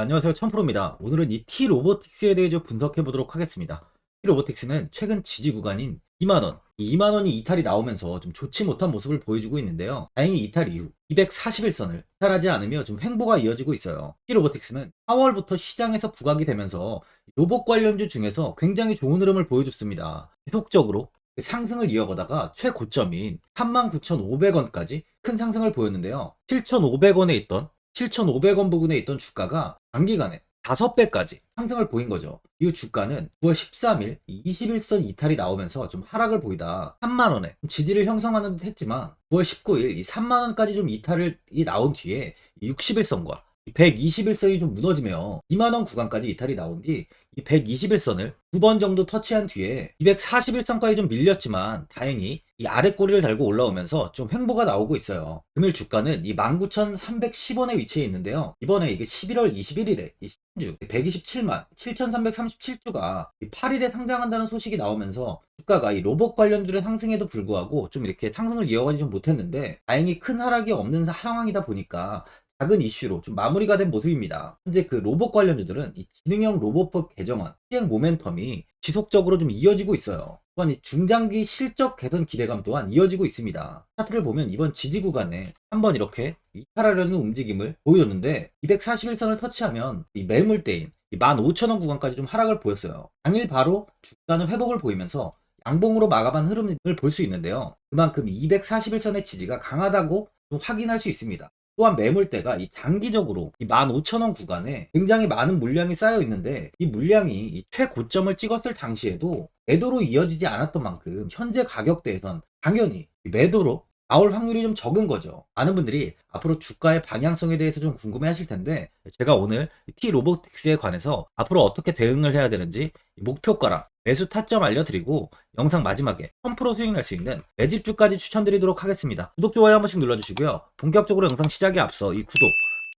안녕하세요. 천프로입니다. 오늘은 이 T 로보틱스에 대해 좀 분석해 보도록 하겠습니다. T 로보틱스는 최근 지지 구간인 2만원, 이 2만원이 이탈이 나오면서 좀 좋지 못한 모습을 보여주고 있는데요. 다행히 이탈 이후 241선을 이탈하지 않으며 좀 횡보가 이어지고 있어요. T 로보틱스는 4월부터 시장에서 부각이 되면서 로봇 관련주 중에서 굉장히 좋은 흐름을 보여줬습니다. 계속적으로 상승을 이어가다가 최고점인 39,500원까지 큰 상승을 보였는데요. 7,500원에 있던 7,500원 부근에 있던 주가가 단기간에 5배까지 상승을 보인 거죠. 이 주가는 9월 13일 21선 이탈이 나오면서 좀 하락을 보이다 3만원에 지지를 형성하는 듯 했지만 9월 19일 이 3만원까지 좀 이탈을 이 나온 뒤에 61선과 121선이 좀 무너지며 2만원 구간까지 이탈이 나온 뒤 이 121선을 두 번 정도 터치한 뒤에 241선까지 좀 밀렸지만 다행히 이 아래 꼬리를 달고 올라오면서 좀 횡보가 나오고 있어요. 금일 주가는 이 19,310원에 위치해 있는데요. 이번에 이게 11월 21일에 이 신주 127만 7,337주가 8일에 상장한다는 소식이 나오면서 주가가 이 로봇 관련주의 상승에도 불구하고 좀 이렇게 상승을 이어가지 좀 못했는데 다행히 큰 하락이 없는 상황이다 보니까 작은 이슈로 좀 마무리가 된 모습입니다. 현재 그 로봇 관련주들은 이 지능형 로봇법 개정안 시행 모멘텀이 지속적으로 좀 이어지고 있어요. 또한 이 중장기 실적 개선 기대감 또한 이어지고 있습니다. 차트를 보면 이번 지지 구간에 한번 이렇게 이탈하려는 움직임을 보여줬는데 241선을 터치하면 이 매물대인 15,000원 구간까지 좀 하락을 보였어요. 당일 바로 주가는 회복을 보이면서 양봉으로 마감한 흐름을 볼 수 있는데요. 그만큼 241선의 지지가 강하다고 좀 확인할 수 있습니다. 또한 매물대가 이 장기적으로 이 15,000원 구간에 굉장히 많은 물량이 쌓여 있는데 이 물량이 이 최고점을 찍었을 당시에도 매도로 이어지지 않았던 만큼 현재 가격대에선 당연히 매도로 나올 확률이 좀 적은 거죠. 많은 분들이 앞으로 주가의 방향성에 대해서 좀 궁금해 하실 텐데 제가 오늘 T 로보틱스에 관해서 앞으로 어떻게 대응을 해야 되는지 목표가랑 매수 타점 알려드리고 영상 마지막에 1000% 수익 날 수 있는 매집주까지 추천드리도록 하겠습니다. 구독, 좋아요 한 번씩 눌러주시고요. 본격적으로 영상 시작에 앞서 이 구독,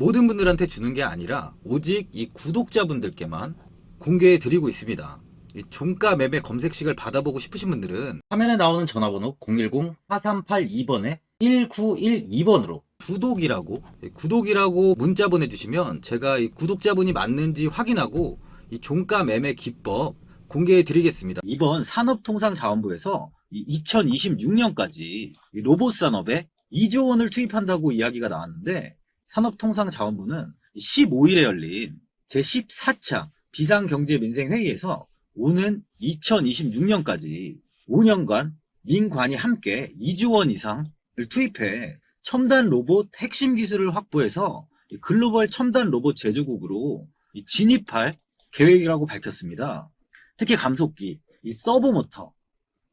모든 분들한테 주는 게 아니라 오직 이 구독자분들께만 공개해 드리고 있습니다. 이 종가 매매 검색식을 받아보고 싶으신 분들은 화면에 나오는 전화번호 010-4382번에 1912번으로 구독이라고 구독이라고 문자 보내주시면 제가 이 구독자분이 맞는지 확인하고 이 종가 매매 기법 공개해 드리겠습니다. 이번 산업통상자원부에서 2026년까지 로봇 산업에 2조 원을 투입한다고 이야기가 나왔는데 산업통상자원부는 15일에 열린 제14차 비상경제민생회의에서 오는 2026년까지 5년간 민관이 함께 2조 원 이상을 투입해 첨단 로봇 핵심 기술을 확보해서 이 글로벌 첨단 로봇 제조국으로 이 진입할 계획이라고 밝혔습니다. 특히 감속기, 이 서브 모터,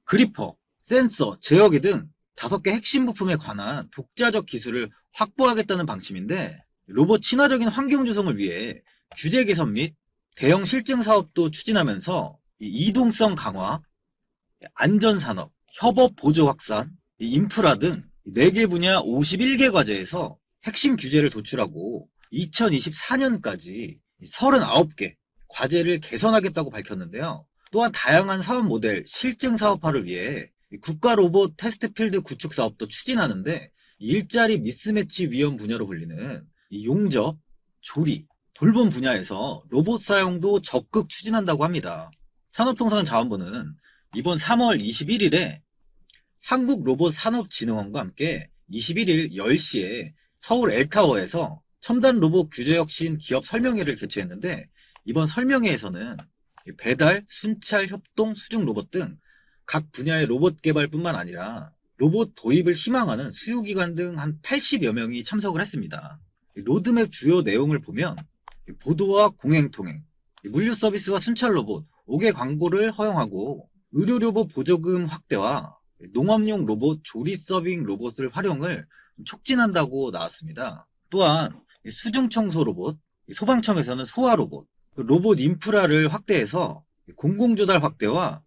그리퍼, 센서, 제어기 등 다섯 개 핵심 부품에 관한 독자적 기술을 확보하겠다는 방침인데 로봇 친화적인 환경 조성을 위해 규제 개선 및 대형 실증 사업도 추진하면서 이 이동성 강화, 안전 산업, 협업 보조 확산, 이 인프라 등 4개 분야 51개 과제에서 핵심 규제를 도출하고 2024년까지 39개 과제를 개선하겠다고 밝혔는데요. 또한 다양한 사업 모델 실증 사업화를 위해 국가 로봇 테스트 필드 구축 사업도 추진하는데 일자리 미스매치 위험 분야로 불리는 이 용접, 조리, 돌봄 분야에서 로봇 사용도 적극 추진한다고 합니다. 산업통상자원부는 이번 3월 21일에 한국로봇산업진흥원과 함께 21일 10시에 서울 엘타워에서 첨단 로봇 규제혁신 기업 설명회를 개최했는데 이번 설명회에서는 배달, 순찰, 협동, 수중 로봇 등 각 분야의 로봇 개발뿐만 아니라 로봇 도입을 희망하는 수요기관 등 한 80여 명이 참석을 했습니다. 로드맵 주요 내용을 보면 보도와 공행 통행, 물류 서비스와 순찰 로봇, 5개 광고를 허용하고 의료 로봇 보조금 확대와 농업용 로봇 조리 서빙 로봇을 활용을 촉진한다고 나왔습니다. 또한 수중 청소 로봇, 소방청에서는 소화 로봇, 로봇 인프라를 확대해서 공공조달 확대와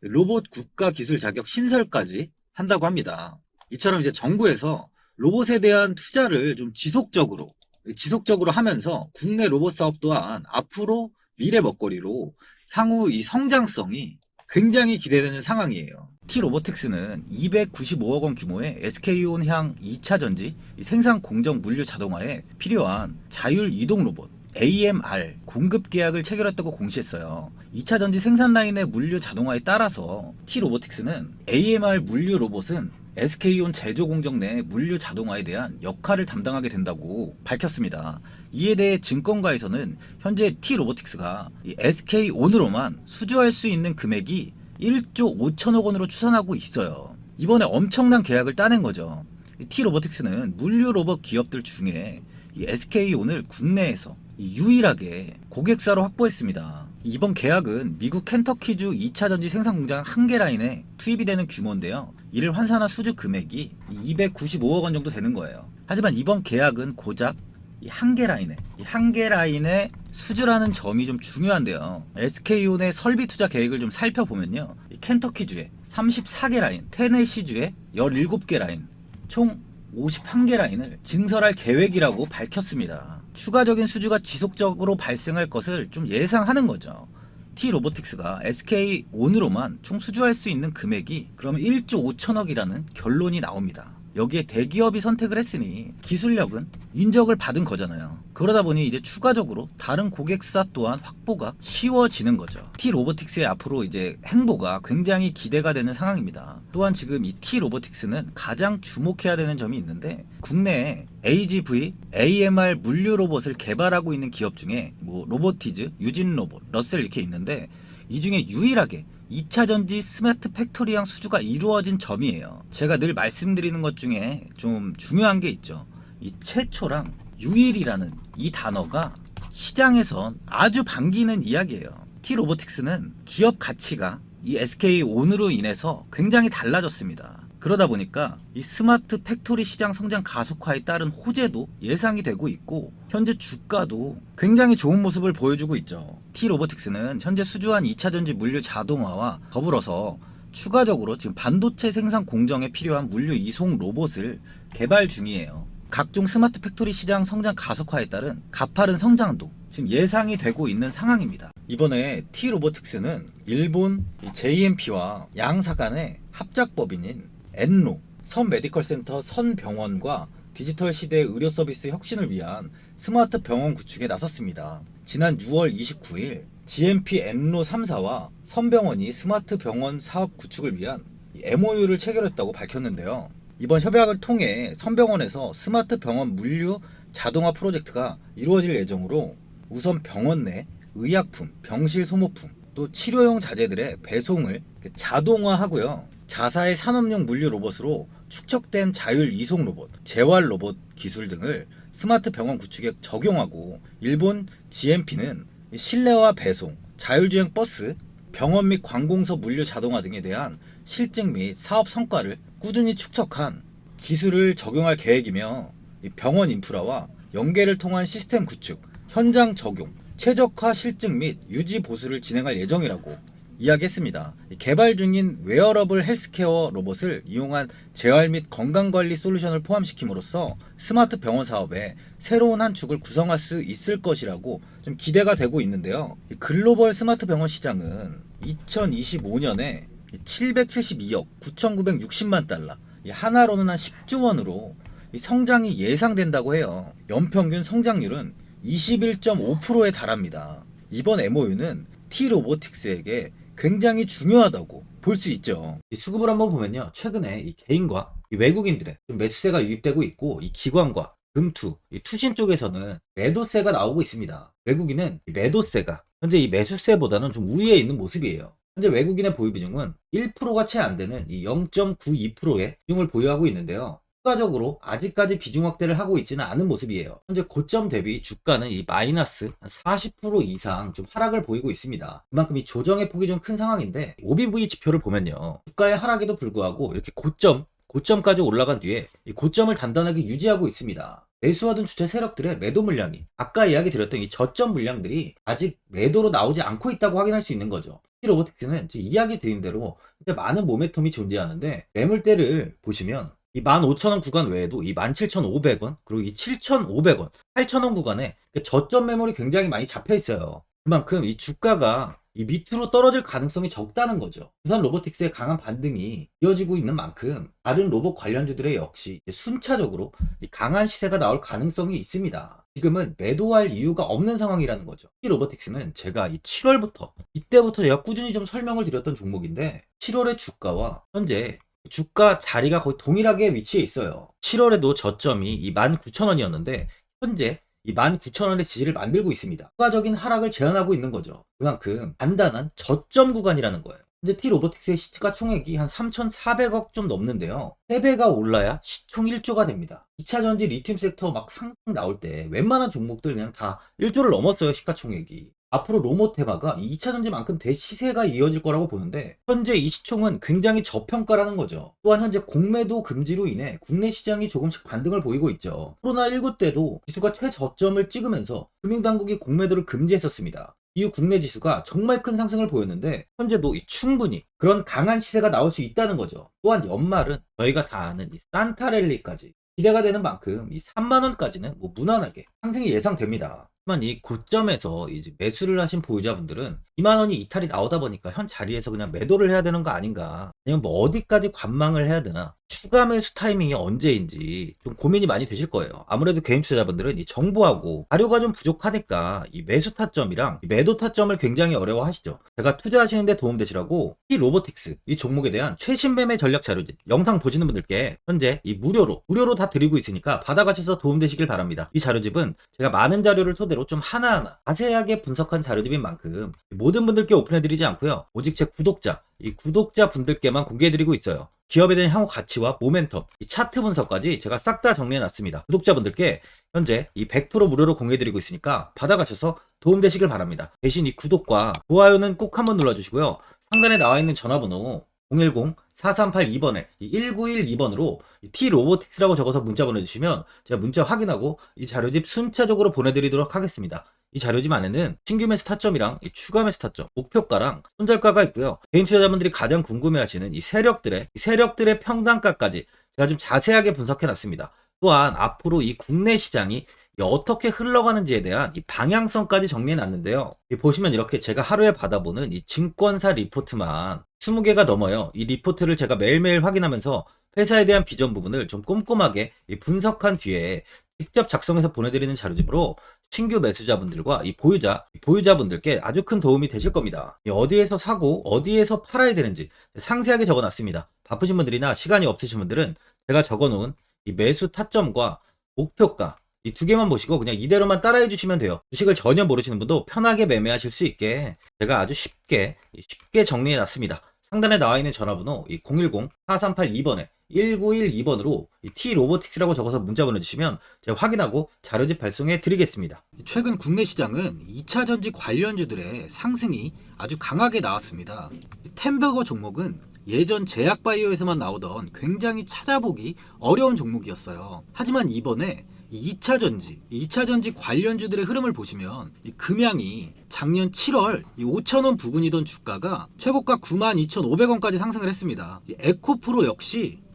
로봇 국가 기술 자격 신설까지 한다고 합니다. 이처럼 이제 정부에서 로봇에 대한 투자를 좀 지속적으로 지속적으로 하면서 국내 로봇 사업 또한 앞으로 미래 먹거리로 향후 이 성장성이 굉장히 기대되는 상황이에요. T 로보틱스는 295억 원 규모의 SK온 향 2차 전지 생산 공정 물류 자동화에 필요한 자율 이동 로봇 AMR 공급 계약을 체결했다고 공시했어요. 2차 전지 생산 라인의 물류 자동화에 따라서 T 로보틱스는 AMR 물류 로봇은 SK온 제조 공정 내 물류 자동화에 대한 역할을 담당하게 된다고 밝혔습니다. 이에 대해 증권가에서는 현재 T 로보틱스가 SK온으로만 수주할 수 있는 금액이 1조 5천억 원으로 추산하고 있어요. 이번에 엄청난 계약을 따낸 거죠. T 로보틱스는 물류 로봇 기업들 중에 이 SK온을 국내에서 이 유일하게 고객사로 확보했습니다. 이번 계약은 미국 켄터키주 2차 전지 생산 공장 한 개 라인에 투입이 되는 규모인데요. 이를 환산한 수주 금액이 295억 원 정도 되는 거예요. 하지만 이번 계약은 고작 이 한 개 라인에 이한개 라인에 수주라는 점이 좀 중요한데요. SK온의 설비 투자 계획을 좀 살펴보면요. 이 켄터키주에 34개 라인, 테네시주에 17개 라인, 총 51개 라인을 증설할 계획이라고 밝혔습니다. 추가적인 수주가 지속적으로 발생할 것을 좀 예상하는 거죠. T 로보틱스가 SK 온으로만 총 수주할 수 있는 금액이 그러면 1조 5천억이라는 결론이 나옵니다. 여기에 대기업이 선택을 했으니 기술력은 인정을 받은 거잖아요. 그러다 보니 이제 추가적으로 다른 고객사 또한 확보가 쉬워지는 거죠. T 로보틱스의 앞으로 이제 행보가 굉장히 기대가 되는 상황입니다. 또한 지금 이 T 로보틱스는 가장 주목해야 되는 점이 있는데 국내에 AGV, AMR 물류 로봇을 개발하고 있는 기업 중에 뭐 로보티즈, 유진 로봇, 러셀 이렇게 있는데 이 중에 유일하게 2차 전지 스마트 팩토리형 수주가 이루어진 점이에요. 제가 늘 말씀드리는 것 중에 좀 중요한 게 있죠. 이 최초랑 유일이라는 이 단어가 시장에선 아주 반기는 이야기예요. T 로보틱스는 기업 가치가 이 SK 온으로 인해서 굉장히 달라졌습니다. 그러다 보니까 이 스마트 팩토리 시장 성장 가속화에 따른 호재도 예상이 되고 있고 현재 주가도 굉장히 좋은 모습을 보여주고 있죠. T 로보틱스는 현재 수주한 2차 전지 물류 자동화와 더불어서 추가적으로 지금 반도체 생산 공정에 필요한 물류 이송 로봇을 개발 중이에요. 각종 스마트 팩토리 시장 성장 가속화에 따른 가파른 성장도 지금 예상이 되고 있는 상황입니다. 이번에 T 로보틱스는 일본 JMP와 양사 간의 합작법인인 엔로, 선 메디컬 센터 선병원과 디지털 시대 의료 서비스 혁신을 위한 스마트 병원 구축에 나섰습니다. 지난 6월 29일 GMP 엔로 3사와 선병원이 스마트 병원 사업 구축을 위한 MOU를 체결했다고 밝혔는데요. 이번 협약을 통해 선병원에서 스마트 병원 물류 자동화 프로젝트가 이루어질 예정으로 우선 병원 내 의약품, 병실 소모품, 또 치료용 자재들의 배송을 자동화하고요. 자사의 산업용 물류 로봇으로 축적된 자율 이송 로봇, 재활 로봇 기술 등을 스마트 병원 구축에 적용하고 일본 GMP는 실내화 배송, 자율주행 버스, 병원 및 관공서 물류 자동화 등에 대한 실증 및 사업 성과를 꾸준히 축적한 기술을 적용할 계획이며 이 병원 인프라와 연계를 통한 시스템 구축, 현장 적용, 최적화 실증 및 유지 보수를 진행할 예정이라고 이야기했습니다. 이 개발 중인 웨어러블 헬스케어 로봇을 이용한 재활 및 건강관리 솔루션을 포함시킴으로써 스마트 병원 사업에 새로운 한 축을 구성할 수 있을 것이라고 좀 기대가 되고 있는데요. 이 글로벌 스마트 병원 시장은 2025년에 772억 9,960만 달러, 이 하나로는 한 10조 원으로 이 성장이 예상된다고 해요. 연평균 성장률은 21.5%에 달합니다. 이번 MOU는 T 로보틱스에게 굉장히 중요하다고 볼 수 있죠. 이 수급을 한번 보면요. 최근에 이 개인과 이 외국인들의 좀 매수세가 유입되고 있고 이 기관과 금투, 이 투신 쪽에서는 매도세가 나오고 있습니다. 외국인은 이 매도세가 현재 이 매수세보다는 좀 우위에 있는 모습이에요. 현재 외국인의 보유 비중은 1%가 채 안 되는 이 0.92%의 비중을 보유하고 있는데요. 추가적으로 아직까지 비중 확대를 하고 있지는 않은 모습이에요. 현재 고점 대비 주가는 이 마이너스 한40% 이상 좀 하락을 보이고 있습니다. 그만큼 이 조정의 폭이 좀 큰 상황인데 OBV 지표를 보면요. 주가의 하락에도 불구하고 이렇게 고점 고점까지 올라간 뒤에 이 고점을 단단하게 유지하고 있습니다. 매수하던 주체 세력들의 매도 물량이 아까 이야기 드렸던 이 저점 물량들이 아직 매도로 나오지 않고 있다고 확인할 수 있는 거죠. 이 로보틱스는 이야기 드린 대로 많은 모멘텀이 존재하는데 매물대를 보시면 이 15,000원 구간 외에도 이 17,500원 그리고 이 7,500원, 8,000원 구간에 그 저점 매물이 굉장히 많이 잡혀 있어요. 그만큼 이 주가가 이 밑으로 떨어질 가능성이 적다는 거죠. 부산 로보틱스의 강한 반등이 이어지고 있는 만큼 다른 로봇 관련주들의 역시 순차적으로 이 강한 시세가 나올 가능성이 있습니다. 지금은 매도할 이유가 없는 상황이라는 거죠. 이 로보틱스는 제가 이 7월부터 이때부터 제가 꾸준히 좀 설명을 드렸던 종목인데 7월의 주가와 현재 주가 자리가 거의 동일하게 위치해 있어요. 7월에도 저점이 이 19,000원이었는데 현재 이 19,000원의 지지를 만들고 있습니다. 추가적인 하락을 제한하고 있는 거죠. 그만큼 단단한 저점 구간이라는 거예요. 현재 T 로보틱스의 시가 총액이 한 3,400억 좀 넘는데요. 3배가 올라야 시총 1조가 됩니다. 2차 전지 리튬 섹터 막 상승 나올 때 웬만한 종목들 그냥 다 1조를 넘었어요. 시가총액이. 앞으로 로모 테마가 2차 전지만큼 대시세가 이어질 거라고 보는데 현재 이 시총은 굉장히 저평가라는 거죠. 또한 현재 공매도 금지로 인해 국내 시장이 조금씩 반등을 보이고 있죠. 코로나19 때도 지수가 최저점을 찍으면서 금융당국이 공매도를 금지했었습니다. 이후 국내 지수가 정말 큰 상승을 보였는데 현재도 이 충분히 그런 강한 시세가 나올 수 있다는 거죠. 또한 연말은 저희가 다 아는 이 산타랠리까지 기대가 되는 만큼 이 3만 원까지는 뭐 무난하게 상승이 예상됩니다. 하지만 이 고점에서 이제 매수를 하신 보유자분들은 2만 원이 이탈이 나오다 보니까 현 자리에서 그냥 매도를 해야 되는 거 아닌가? 아니면 뭐 어디까지 관망을 해야 되나? 추가 매수 타이밍이 언제인지 좀 고민이 많이 되실 거예요. 아무래도 개인 투자자분들은 이 정보하고 자료가 좀 부족하니까 이 매수 타점이랑 이 매도 타점을 굉장히 어려워하시죠. 제가 투자하시는데 도움되시라고 이 로보틱스 이 종목에 대한 최신 매매 전략 자료집 영상 보시는 분들께 현재 이 무료로 무료로 다 드리고 있으니까 받아가셔서 도움되시길 바랍니다. 이 자료집은 제가 많은 자료를 토대로 좀 하나하나 자세하게 분석한 자료집인 만큼 모든 분들께 오픈해드리지 않고요. 오직 제 구독자 이 구독자 분들께만 공개해드리고 있어요. 기업에 대한 향후 가치와 모멘텀, 이 차트 분석까지 제가 싹 다 정리해놨습니다. 구독자분들께 현재 이 100% 무료로 공개해드리고 있으니까 받아가셔서 도움되시길 바랍니다. 대신 이 구독과 좋아요는 꼭 한번 눌러주시고요. 상단에 나와 있는 전화번호 010-4382번에 1912번으로 T 로보틱스라고 적어서 문자 보내주시면 제가 문자 확인하고 이 자료집 순차적으로 보내드리도록 하겠습니다. 이 자료집 안에는 신규 매수 타점이랑 이 추가 매수 타점, 목표가랑 손절가가 있고요. 개인 투자자분들이 가장 궁금해하시는 이 세력들의 이 세력들의 평단가까지 제가 좀 자세하게 분석해 놨습니다. 또한 앞으로 이 국내 시장이 이 어떻게 흘러가는지에 대한 이 방향성까지 정리해 놨는데요. 이 보시면 이렇게 제가 하루에 받아보는 이 증권사 리포트만 20개가 넘어요. 이 리포트를 제가 매일매일 확인하면서 회사에 대한 비전 부분을 좀 꼼꼼하게 이 분석한 뒤에 직접 작성해서 보내드리는 자료집으로 신규 매수자분들과 이 보유자, 이 보유자분들께 아주 큰 도움이 되실 겁니다. 이 어디에서 사고 어디에서 팔아야 되는지 상세하게 적어놨습니다. 바쁘신 분들이나 시간이 없으신 분들은 제가 적어놓은 이 매수 타점과 목표가 이 두 개만 보시고 그냥 이대로만 따라해 주시면 돼요. 주식을 전혀 모르시는 분도 편하게 매매하실 수 있게 제가 아주 쉽게 쉽게 정리해 놨습니다. 상단에 나와 있는 전화번호 010-4382번에 1912번으로 T 로보틱스라고 적어서 문자 보내주시면 제가 확인하고 자료집 발송해 드리겠습니다. 최근 국내 시장은 2차 전지 관련주들의 상승이 아주 강하게 나왔습니다. 템버거 종목은 예전 제약바이오에서만 나오던 굉장히 찾아보기 어려운 종목이었어요. 하지만 이번에 2차 전지, 2차 전지 관련주들의 흐름을 보시면 이 금양이 작년 7월 5천원 부근이던 주가가 최고가 92,500원까지 상승을 했습니다. 이 에코프로 역시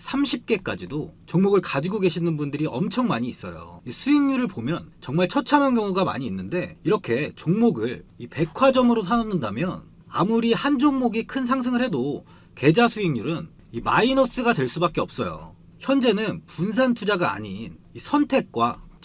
30개까지도 종목을 가지고 계시는 분들이 엄청 많이 있어요. 이 수익률을 보면 정말 처참한 경우가 많이 있는데 이렇게 종목을 이 백화점으로 사놓는다면 아무리 한 종목이 큰 상승을 해도 계좌 수익률은 이 마이너스가 될 수밖에 없어요. 현재는 분산 투자가 아닌 이 선택과